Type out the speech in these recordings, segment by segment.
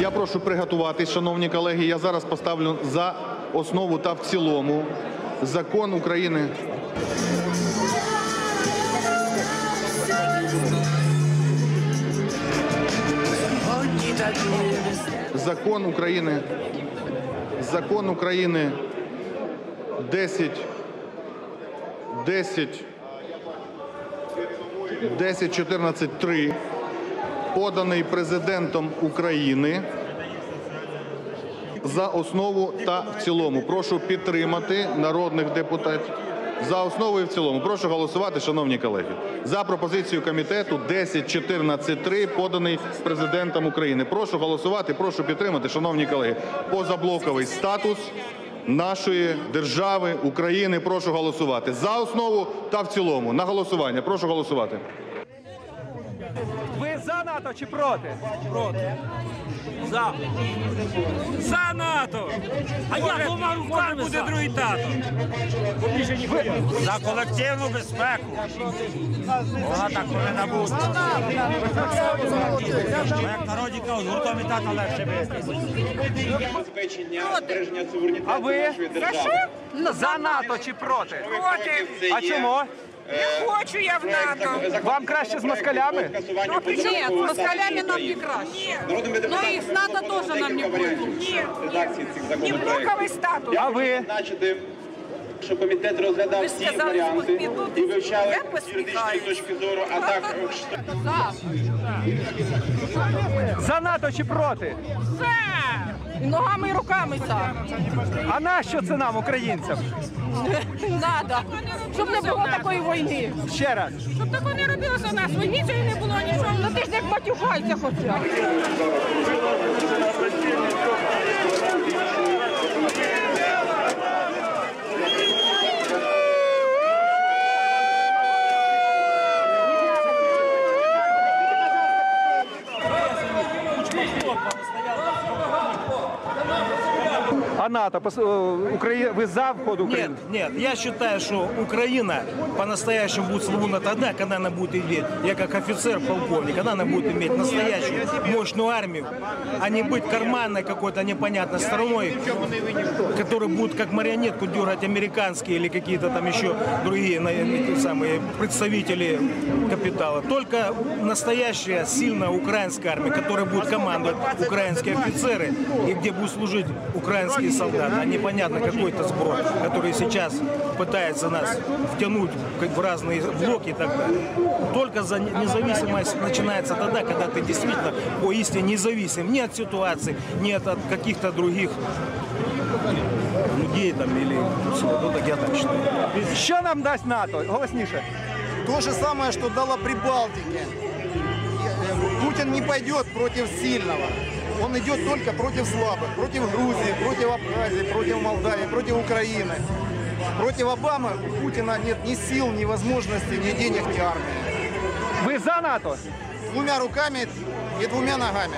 Я прошу приготуватись, шановні колеги. Я зараз поставлю за основу та в цілому закон України. Закон України. Закон України 10 10 10 14 3 поданий президентом України за основу та в цілому. Прошу підтримати народних депутатів. За основу і в цілому. Прошу голосувати, шановні колеги. За пропозицію комітету 10.14.3 поданий президентом України. Прошу голосувати, прошу підтримати, шановні колеги. Позаблоковий статус нашої держави України. Прошу голосувати. За основу та в цілому. На голосування. Прошу голосувати. Ви за НАТО чи проти? Проти. За. За НАТО. А я думав, буде другий тато. За колективну безпеку. Вона так повинна бути. Як народі кажуть, гуртом і тата легше бити. забезпечення збереження суверенітету А ви? нашої держави. За НАТО чи проти? Проти. А чому? Не хочу я в НАТО. Вам краще з москалями? Нет, позачергового москалями нам не краще. Ну и с НАТО тоже нам не цих Не законопроєктів. блоковый статус. А ви? Що комітет розглядав всі варіанти і вивчав з юридичної точки зору, а також За НАТО чи проти? І ногами і руками за. А нащо це нам, українцям? Надо. Щоб не було такої війни. Ще раз. Щоб такого не робилося у нас. Війни цієї не було нічого. Ну ти ж як матюхайся хоча. НАТО? Украї... Ви за вход Нет, України? нет, я считаю, что Украина по-настоящему будет свободна тогда, когда она будет иметь, я как офицер, полковник, когда она будет иметь настоящую мощную армию, а не быть карманной какой-то непонятной страной, которая будет как марионетку дергать американские или какие-то там еще другие самые представители капитала. Только настоящая сильная украинская армия, которая будет командовать украинские офицеры и где будут служить украинские солдаты, а непонятно какой-то сброд, который сейчас пытается нас втянуть как в разные блоки и так далее. Только за независимость начинается тогда, когда ты действительно поистине независим ни от ситуации, ни от, от каких-то других людей там или всего. Ну, так я так считаю. Що нам дасть НАТО? Голосніше. То же самое, что дало Прибалтике. Путин не пойдет против сильного. Он идет только против слабых. Против Грузии, против Абхазии, против Молдавии, против Украины. Против Обамы у Путина нет ни сил, ни возможностей, ни денег, ни армии. Ви за НАТО? Двумя руками и двумя ногами.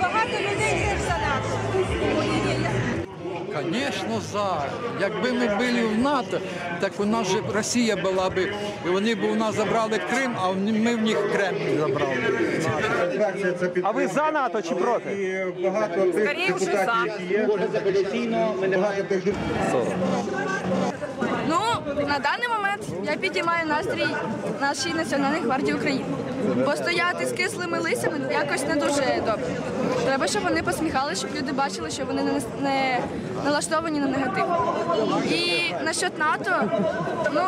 Багато людей теж за НАТО. Звісно, за. Якби ми були в НАТО, так у нас же Росія була би, і вони б у нас забрали Крим, а ми в них Кремль забрали. А ви за НАТО чи проти? Скоріше вже за. Ну, на даний момент я підіймаю настрій нашій Національній гвардії України. Бо стояти з кислими лисями якось не дуже добре. Треба, щоб вони посміхалися, щоб люди бачили, що вони не, не налаштовані на негатив. І насчет НАТО, ну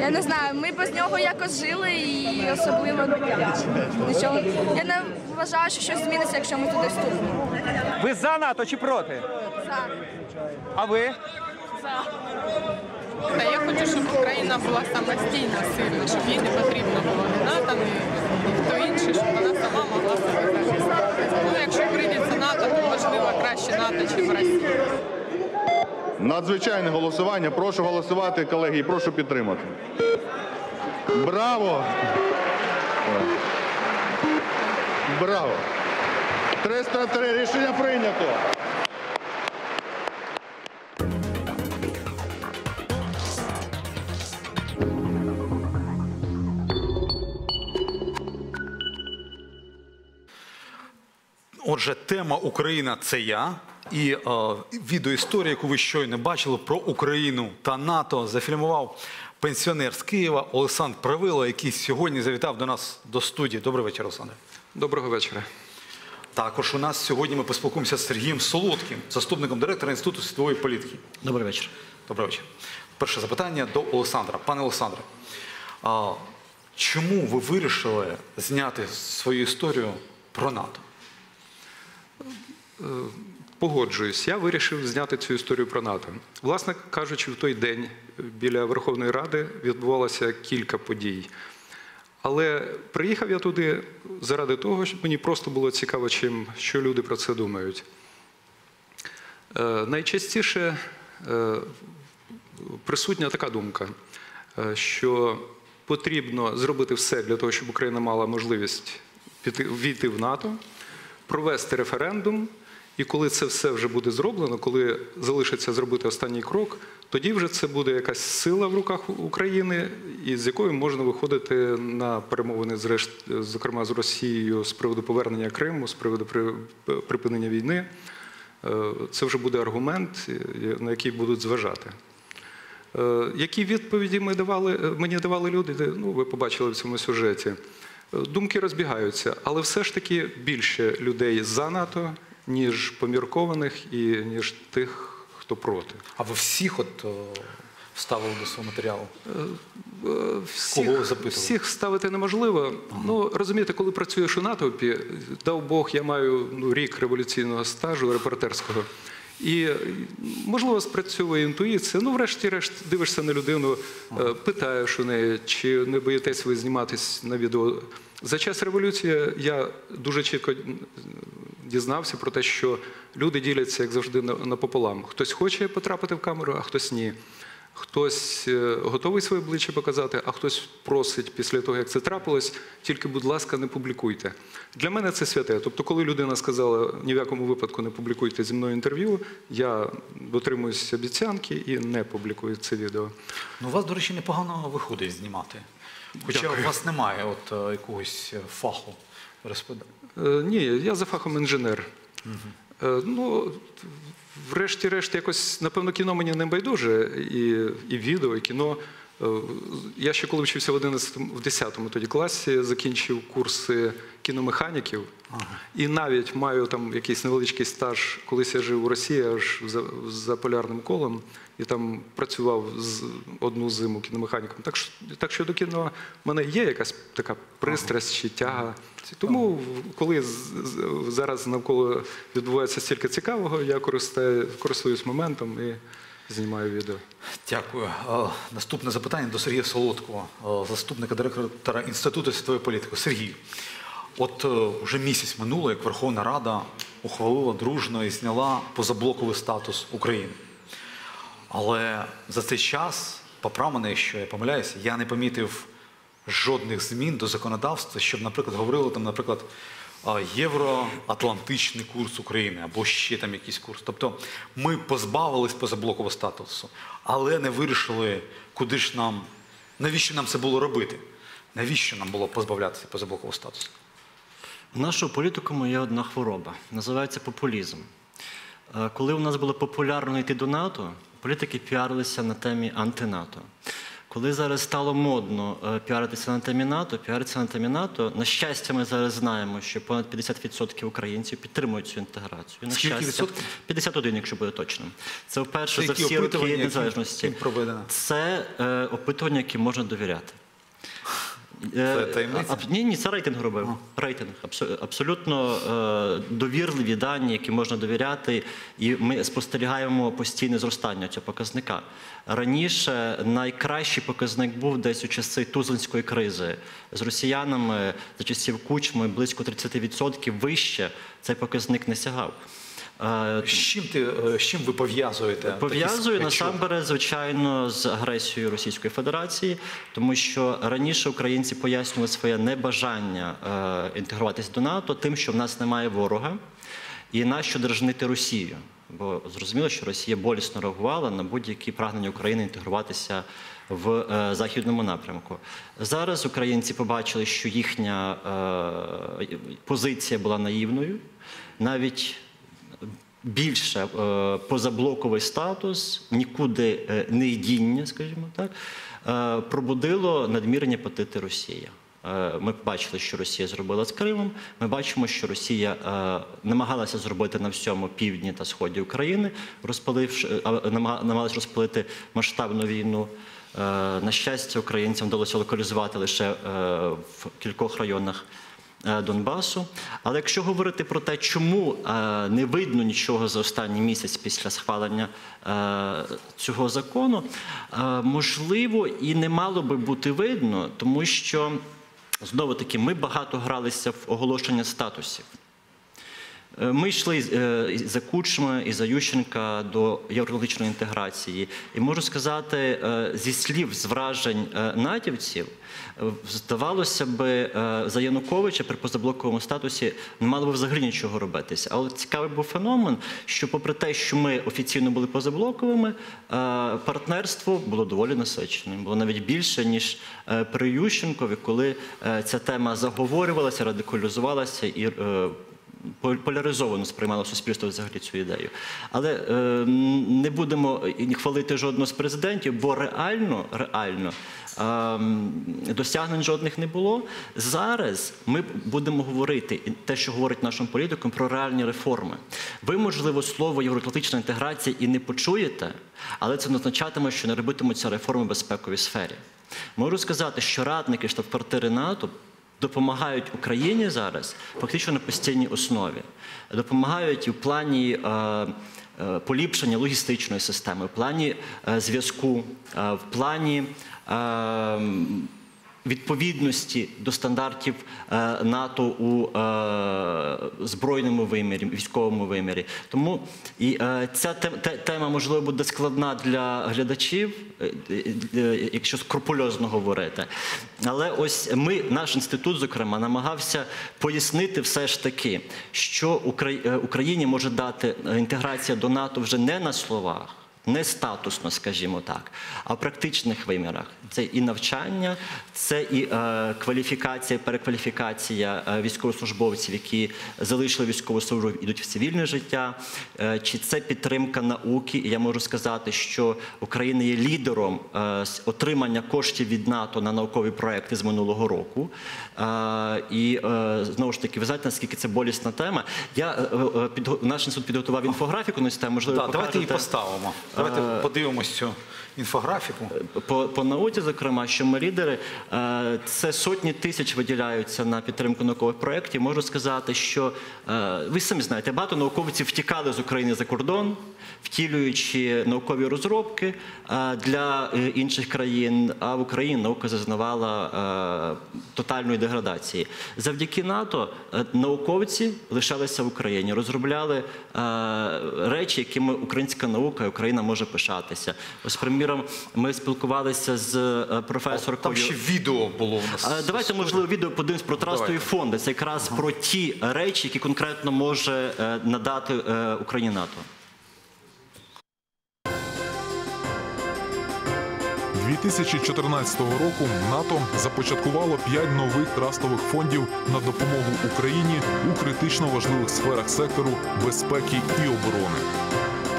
я не знаю, ми без нього якось жили і особливо нічого. Я не вважаю, що щось зміниться, якщо ми туди вступимо. Ви за НАТО чи проти? За. А ви? Та я хочу, щоб Україна була самостійна, сильна, щоб їй не потрібно було ні НАТО, ні ніхто інший, щоб вона сама могла себе захистити. Ну, якщо прийдеться НАТО, то можливо краще НАТО, ніж Росія. Надзвичайне голосування. Прошу голосувати, колеги, і прошу підтримати. Браво! Браво! 303 рішення прийнято. Отже, тема Україна це я і е, відеоісторія, яку ви щойно бачили про Україну та НАТО, зафільмував пенсіонер з Києва Олександр Правило, який сьогодні завітав до нас до студії. Добрий вечір, Олександр. Доброго вечора. Також у нас сьогодні ми поспілкуємося з Сергієм Солодким, заступником директора Інституту світової політики. Добрий вечір. Добрий вечір. Перше запитання до Олександра. Пане Олександре, чому ви вирішили зняти свою історію про НАТО? Погоджуюсь, я вирішив зняти цю історію про НАТО. Власне кажучи, в той день біля Верховної Ради відбувалося кілька подій. Але приїхав я туди заради того, щоб мені просто було цікаво, чим, що люди про це думають. Е, найчастіше е, присутня така думка, е, що потрібно зробити все для того, щоб Україна мала можливість війти в НАТО, провести референдум. І коли це все вже буде зроблено, коли залишиться зробити останній крок, тоді вже це буде якась сила в руках України, і з якою можна виходити на перемовини, зрешт- зокрема з Росією, з приводу повернення Криму, з приводу при- припинення війни. Е, Це вже буде аргумент, е, на який будуть зважати. Е, Які відповіді ми давали, е, мені давали люди? Ну, ви побачили в цьому сюжеті. Е, Думки розбігаються, але все ж таки більше людей за НАТО, ніж поміркованих і ніж тих, хто проти. А ви всіх от вставили до свого матеріалу? Всіх, Кого запитували? всіх ставити неможливо. Ну розумієте, коли працюєш у натовпі, дав Бог, я маю ну, рік революційного стажу репортерського. І можливо спрацьовує інтуїція. Ну, врешті-решт, дивишся на людину, е, питаєш у неї, чи не боїтесь ви зніматись на відео. За час революції я дуже чітко дізнався про те, що люди діляться, як завжди, на- напополам. Хтось хоче потрапити в камеру, а хтось ні. Хтось е, готовий своє обличчя показати, а хтось просить після того, як це трапилось, тільки, будь ласка, не публікуйте. Для мене це святе. Тобто, коли людина сказала ні в якому випадку не публікуйте зі мною інтерв'ю, я дотримуюсь обіцянки і не публікую це відео. Ну, у вас, до речі, непогано виходить знімати. Хоча Дякую. у вас немає от, е, якогось е, фаху. розповідати. Е, Ні, я за фахом інженер. Е, Ну, врешті-решт, якось, напевно, кіно мені не байдуже, і, і відео, і кіно. Е, Я ще коли вчився в 11, в 10 тоді класі, закінчив курси кіномеханіків. І навіть маю там якийсь невеличкий стаж, колись я жив у Росії, аж за, за полярним колом, і там працював з одну зиму кіномеханіком. Так що, так що до кіно в мене є якась така пристрасть чи тяга. Тому, коли зараз навколо відбувається стільки цікавого, я користаю, користуюсь моментом і знімаю відео. Дякую. Е, Наступне запитання до Сергія Солодкого, е, заступника директора Інституту світової політики. Сергій, от е, вже місяць минуло, як Верховна Рада ухвалила дружно і зняла позаблоковий статус України. Але за цей час, поправ мене, що я помиляюся, я не помітив жодних змін до законодавства, щоб, наприклад, говорили там, наприклад, євроатлантичний курс України або ще там якийсь курс. Тобто ми позбавились позаблокового статусу, але не вирішили, куди ж нам, навіщо нам це було робити? Навіщо нам було позбавлятися позаблокового статусу? У нашого політикуму є одна хвороба, називається популізм. Е, Коли у нас було популярно йти до НАТО, політики піарилися на темі антинато. Коли зараз стало модно е, піаритися на темі НАТО, піаритися на темі НАТО, на щастя, ми зараз знаємо, що понад 50% українців підтримують цю інтеграцію. На Скільки щастя, відсотків? 51, якщо буде точним. Це вперше Це за всі роки незалежності. Це е, опитування, які можна довіряти. Це Е, таємниця? Ні, ні, це рейтинг робив. Рейтинг. Абсо- Абсолютно е, довірливі дані, які можна довіряти, і ми спостерігаємо постійне зростання цього показника. Раніше найкращий показник був десь у часи Тузлинської кризи з росіянами за часів кучми близько 30% вище цей показник не сягав. З чим, ти, е, з чим ви пов'язуєте? Пов'язую насамперед, звичайно, з агресією Російської Федерації, тому що раніше українці пояснювали своє небажання е, інтегруватися до НАТО тим, що в нас немає ворога, і нащо держнити Росію. Бо зрозуміло, що Росія болісно реагувала на будь-які прагнення України інтегруватися в е, західному напрямку. Зараз українці побачили, що їхня е, позиція була наївною. навіть більше е, позаблоковий статус, нікуди е, не йдіння, скажімо так, е, пробудило надмірні апетити Росії. Е, Ми бачили, що Росія зробила з Кримом. Ми бачимо, що Росія намагалася зробити на всьому півдні та сході України, розпаливши е, розпалити масштабну війну. На щастя, українцям вдалося локалізувати лише в кількох районах Донбасу. Але якщо говорити про те, чому е, не видно нічого за останній місяць після схвалення е, цього закону, е, можливо, і не мало би бути видно, тому що знову таки ми багато гралися в оголошення статусів. Е, Ми йшли е, за Кучми і за Ющенка до євроатлантичної інтеграції. І можу сказати, е, зі слів з вражень натівців, здавалося е, за Януковича при позаблоковому статусі не мало би взагалі нічого робитися. Але цікавий був феномен, що, попри те, що ми офіційно були позаблоковими, партнерство було доволі насиченим. Було навіть більше, ніж при Ющенкові, коли ця тема заговорювалася, радикалізувалася і поляризовано сприймало суспільство взагалі цю ідею. Але е, не будемо хвалити жодного з президентів, бо реально, реально е, досягнень жодних не було. Зараз ми будемо говорити те, що говорить нашим політикам, про реальні реформи. Ви, можливо, слово євроатлантична інтеграція і не почуєте, але це не означатиме, що не робитимуться реформи в безпековій сфері. Можу сказати, що радники штаб-квартири НАТО допомагають Україні зараз фактично на постійній основі. Допомагають і в плані е, е, поліпшення логістичної системи, в плані е, зв'язку, в плані відповідності до стандартів е, НАТО у е, збройному вимірі, військовому вимірі. Тому і е, ця те- те- тема можливо буде складна для глядачів, якщо скрупульозно говорити. Але ось ми, наш інститут, зокрема, намагався пояснити все ж таки, що Україні може дати інтеграція до НАТО вже не на словах. Не статусно, скажімо так, а в практичних вимірах. Це і навчання, це і е, кваліфікація, перекваліфікація е, військовослужбовців, які залишили військову службу, йдуть в цивільне життя, е, чи це підтримка науки. І я можу сказати, що Україна є лідером е, отримання коштів від НАТО на наукові проекти з минулого року. Е, і е, знову ж таки, ви знаєте, наскільки це болісна тема. Я е, е, підго- наш інститут підготував інфографіку на цю тему. Можливо, Да, давайте її поставимо. Давайте Е, подивимось цю інфографіку. по, по науці, зокрема, що ми лідери, е, це сотні тисяч виділяються на підтримку наукових проєктів. Можу сказати, що е, ви самі знаєте, багато науковців втікали з України за кордон, втілюючи наукові розробки е, для е, інших країн. А в Україні наука зазнавала е, тотальної деградації. Завдяки НАТО науковці лишалися в Україні, розробляли речі, якими українська наука і Україна може пишатися. Ось, приміром, ми спілкувалися з професоркою. Там ще відео було в нас. Давайте, можливо, відео подивимось про трастові фонди. Це якраз про ті речі, які конкретно може надати Україні НАТО. 2014 року НАТО започаткувало п'ять нових трастових фондів на допомогу Україні у критично важливих сферах сектору безпеки і оборони.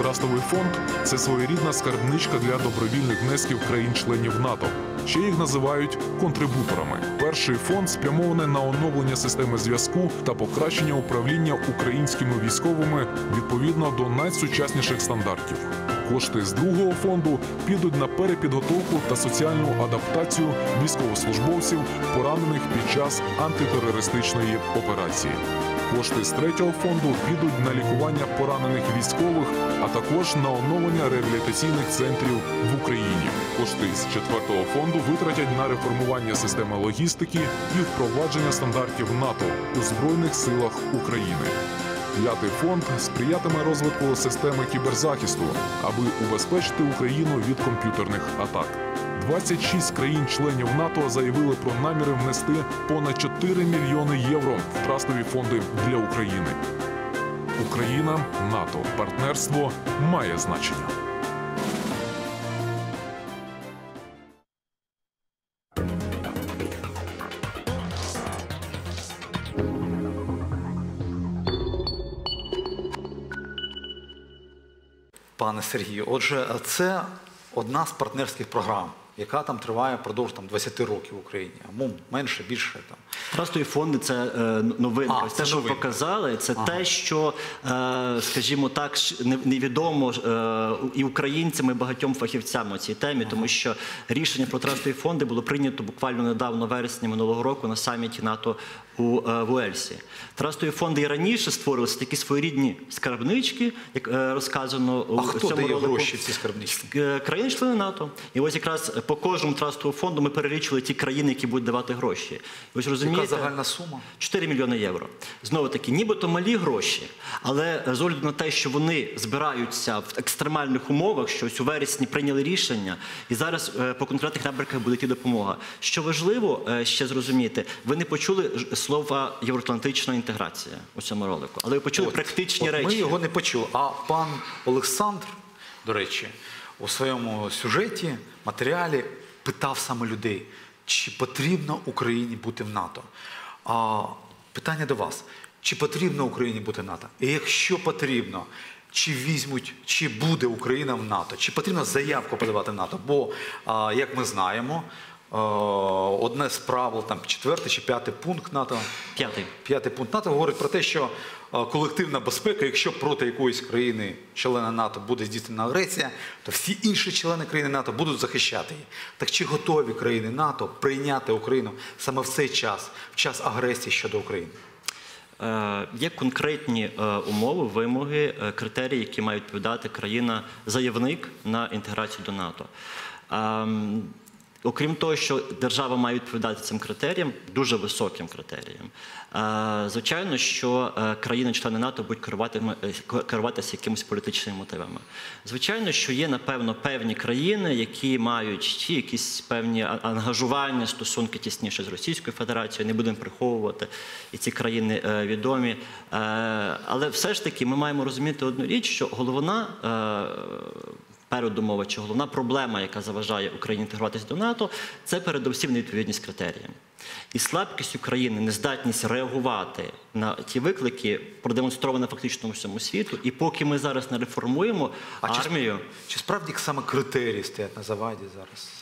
Трастовий фонд це своєрідна скарбничка для добровільних внесків країн-членів НАТО. Ще їх називають контрибуторами. Перший фонд спрямований на оновлення системи зв'язку та покращення управління українськими військовими відповідно до найсучасніших стандартів. Кошти з другого фонду підуть на перепідготовку та соціальну адаптацію військовослужбовців, поранених під час антитерористичної операції. Кошти з третього фонду підуть на лікування поранених військових, а також на оновлення реабілітаційних центрів в Україні. Кошти з четвертого фонду витратять на реформування системи логістики і впровадження стандартів НАТО у Збройних силах України. П'ятий фонд сприятиме розвитку системи кіберзахисту, аби убезпечити Україну від комп'ютерних атак. 26 країн-членів НАТО заявили про наміри внести понад 4 мільйони євро в трастові фонди для України. Україна, НАТО, партнерство має значення. Пане Сергію, отже, це одна з партнерських програм, яка там триває впродовж там, 20 років в Україні, або менше, більше там. Трастові фонди це е, новинка. А, це те, що показали, це Ага. те, що, е, скажімо так, невідомо е, і українцям, і багатьом фахівцям у цій темі, тому що рішення про трастові фонди було прийнято буквально недавно, вересні минулого року, на саміті НАТО у е, Уельсі. Трастові фонди і раніше створилися такі своєрідні скарбнички, як е, розказано у А хто цьому дає гроші ці скарбнички? Е, Країни-члени НАТО. І ось якраз по кожному трастовому фонду ми перелічили ті країни, які будуть давати гроші. І ось розумієте, Яка загальна сума? 4 мільйони євро. Знову таки, нібито малі гроші, але з огляду на те, що вони збираються в екстремальних умовах, що ось у вересні прийняли рішення, і зараз по конкретних напрямках буде йти допомога. Що важливо ще зрозуміти, ви не почули слова євроатлантична інтеграція у цьому ролику, але ви почули От, практичні от речі. Ми його не почули. А пан Олександр, до речі, у своєму сюжеті, матеріалі питав саме людей, чи потрібно Україні бути в НАТО. А питання до вас: чи потрібно Україні бути в НАТО? І якщо потрібно, чи візьмуть, чи буде Україна в НАТО, чи потрібно заявку подавати в НАТО? Бо, як ми знаємо, одне з правил, там четвертий чи п'ятий пункт НАТО. П'ятий. П'ятий пункт НАТО говорить про те, що е, колективна безпека, якщо проти якоїсь країни, члена НАТО, буде здійснена агресія, то всі інші члени країни НАТО будуть захищати її. Так чи готові країни НАТО прийняти Україну саме в цей час, в час агресії щодо України? Е, Є конкретні е, умови, вимоги, е, критерії, які має відповідати країна-заявник на інтеграцію до НАТО. Окрім того, що держава має відповідати цим критеріям, дуже високим критеріям. е, Звичайно, що е, країни-члени НАТО будуть керуватися якимись політичними мотивами. Звичайно, що є, напевно, певні країни, які мають чи якісь певні ангажування, стосунки тісніше з Російською Федерацією, не будемо приховувати, і ці країни е, відомі. Е, Але все ж таки ми маємо розуміти одну річ, що головна. Передумова чи головна проблема, яка заважає Україні інтегруватися до НАТО, це передусім невідповідність критеріям. І слабкість України, нездатність реагувати на ті виклики, продемонстрована фактично всьому світу. І поки ми зараз не реформуємо а армію. Чи справді саме критерії стоять на заваді зараз?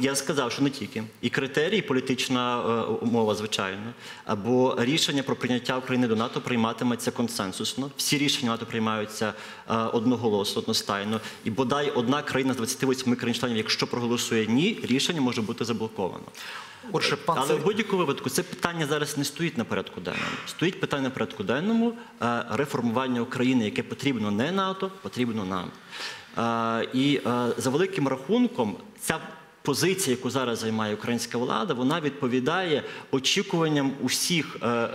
Я сказав, що не тільки. І критерії, і політична е, умова, звичайно. Або рішення про прийняття України до НАТО прийматиметься консенсусно. Всі рішення НАТО приймаються е, одноголосно, одностайно. І бодай одна країна з 28 країн-членів, якщо проголосує ні, рішення може бути заблоковано. Отже, пан Але в будь-якому випадку це питання зараз не стоїть на порядку денному. Стоїть питання на порядку денному е, реформування України, яке потрібно не НАТО, потрібно нам. І за великим рахунком, ця позиція, яку зараз займає українська влада, вона відповідає очікуванням усіх е, е,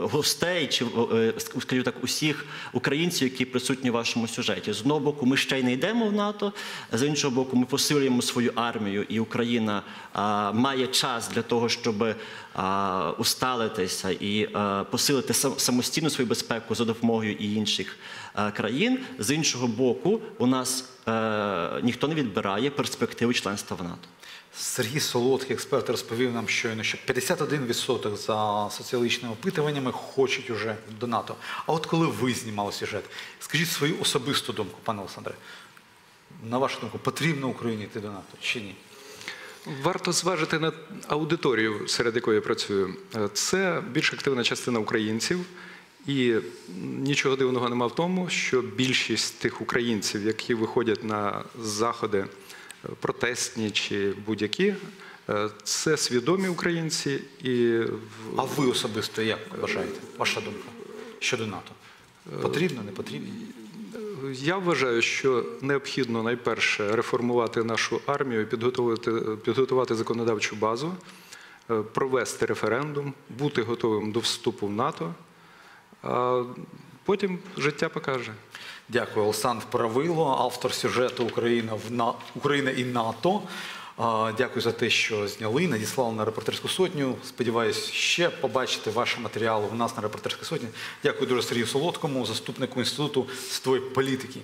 гостей, чи е, скажімо так, усіх українців, які присутні в вашому сюжеті. З одного боку, ми ще й не йдемо в НАТО, з іншого боку, ми посилюємо свою армію, і Україна має час для того, щоб усталитися і посилити сам- самостійну свою безпеку за допомогою і інших країн. З іншого боку, у нас е, ніхто не відбирає перспективи членства в НАТО. Сергій Солодкий, експерт, розповів нам щойно, що 51% за соціологічними опитуваннями хочуть уже до НАТО. А от коли ви знімали сюжет, скажіть свою особисту думку, пане Олександре. На вашу думку, потрібно Україні йти до НАТО чи ні? Варто зважити на аудиторію, серед якої я працюю. Е, Це більш активна частина українців, і нічого дивного нема в тому, що більшість тих українців, які виходять на заходи е, протестні чи будь-які, е, це свідомі українці. І А ви особисто як вважаєте? Ваша думка щодо НАТО? Потрібно, не потрібно? Я вважаю, що необхідно найперше реформувати нашу армію, підготувати, підготувати законодавчу базу, е, провести референдум, бути готовим до вступу в НАТО. А потім життя покаже. Дякую, Олександр Правило, автор сюжету Україна в На... Україна і НАТО. Дякую за те, що зняли, надіслали на репортерську сотню. Сподіваюсь, ще побачити ваші матеріали у нас на репортерській сотні. Дякую дуже Сергію Солодкому, заступнику інституту світової політики.